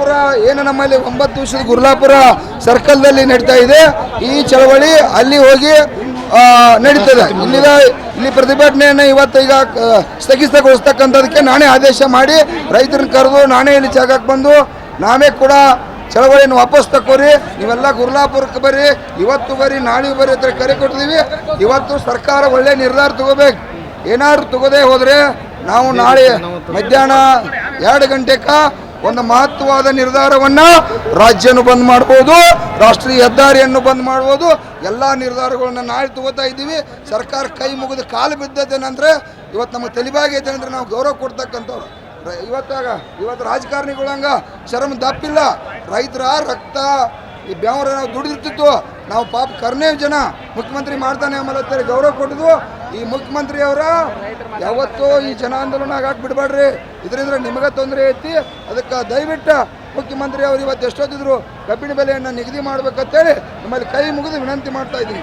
ಗುರ್ಲಾಪುರ, ಏನು ನಮ್ಮಲ್ಲಿ ಒಂಬತ್ತು ದಿವಸದ ಗುರ್ಲಾಪುರ ಸರ್ಕಲ್ದಲ್ಲಿ ನಡೀತಾ ಇದೆ. ಈ ಚಳವಳಿ ಅಲ್ಲಿ ಹೋಗಿ ನಡೀತದೆ. ಇಲ್ಲಿದ ಇಲ್ಲಿ ಪ್ರತಿಭಟನೆಯನ್ನು ಇವತ್ತು ಈಗ ಸ್ಥಗಿತಗೊಳಿಸ್ತಕ್ಕಂಥದಕ್ಕೆ ನಾನೇ ಆದೇಶ ಮಾಡಿ, ರೈತರನ್ನ ಕರೆದು ನಾನೇ ಇಲ್ಲಿ ಜಾಗಕ್ಕೆ ಬಂದು, ನಾವೇ ಕೂಡ ಚಳವಳಿಯನ್ನು ವಾಪಸ್ ತಕೋರಿ ನೀವೆಲ್ಲ ಗುರ್ಲಾಪುರಕ್ಕೆ ಬರ್ರಿ. ಇವತ್ತು ಬರ್ರಿ ನಾಳೆ ಬರ್ರಿ ಅಂತ ಕರೆ ಕೊಟ್ಟಿದ್ದೀವಿ ಇವತ್ತು ಸರ್ಕಾರ ಒಳ್ಳೆ ನಿರ್ಧಾರ ತಗೋಬೇಕು. ಏನಾದ್ರು ತಗೋದೇ ಹೋದರೆ ನಾವು ನಾಳೆ ಮಧ್ಯಾಹ್ನ ಎರಡು ಗಂಟೆಕ ಒಂದು ಮಹತ್ವವಾದ ನಿರ್ಧಾರವನ್ನ ರಾಜ್ಯನು ಬಂದ್ ಮಾಡ್ಬೋದು, ರಾಷ್ಟ್ರೀಯ ಹೆದ್ದಾರಿಯನ್ನು ಬಂದ್ ಮಾಡ್ಬೋದು. ಎಲ್ಲ ನಿರ್ಧಾರಗಳನ್ನ ನಾಳೆ ತಗೋತಾ ಇದ್ದೀವಿ. ಸರ್ಕಾರ ಕೈ ಮುಗಿದು ಕಾಲು ಬಿದ್ದದೇನಂದ್ರೆ ಇವತ್ತು ನಮಗೆ ತಲೆಬಾಗೈತೆ ಅಂದ್ರೆ ನಾವು ಗೌರವ ಕೊಡ್ತಕ್ಕಂಥವ್ರು. ಇವತ್ತಾಗ ಇವತ್ತು ರಾಜಕಾರಣಿಗಳಂಗ ಶರಮ್ ದಪ್ಪಿಲ್ಲ. ರೈತರ ರಕ್ತ ಈ ಬೆವರ ದುಡಿದಿರ್ತಿತ್ತು. ನಾವು ಪಾಪ ಕರ್ನೇವ್ ಜನ. ಮುಖ್ಯಮಂತ್ರಿ ಮಾಡ್ತಾನೆ ಆಮೇಲೆ ಗೌರವ ಕೊಟ್ಟಿದ್ವು ಈ ಮುಖ್ಯಮಂತ್ರಿ ಅವರ ಯಾವತ್ತೂ ಈ ಜನ ಆಂದೋಲನ ಬಿಡಬೇಡ್ರಿ ಇದರಿಂದ ನಿಮಗೆ ತೊಂದರೆ ಐತಿ. ಅದಕ್ಕೆ ದಯವಿಟ್ಟು ಮುಖ್ಯಮಂತ್ರಿ ಅವರು ಇವತ್ತು ಎಷ್ಟೊತ್ತಿದ್ರು ಕಬ್ಬಿಣ ಬೆಲೆಯನ್ನು ನಿಗದಿ ಮಾಡ್ಬೇಕಂತೇಳಿ ನಿಮ್ಮಲ್ಲಿ ಕೈ ಮುಗಿದು ವಿನಂತಿ ಮಾಡ್ತಾ ಇದ್ದೀನಿ.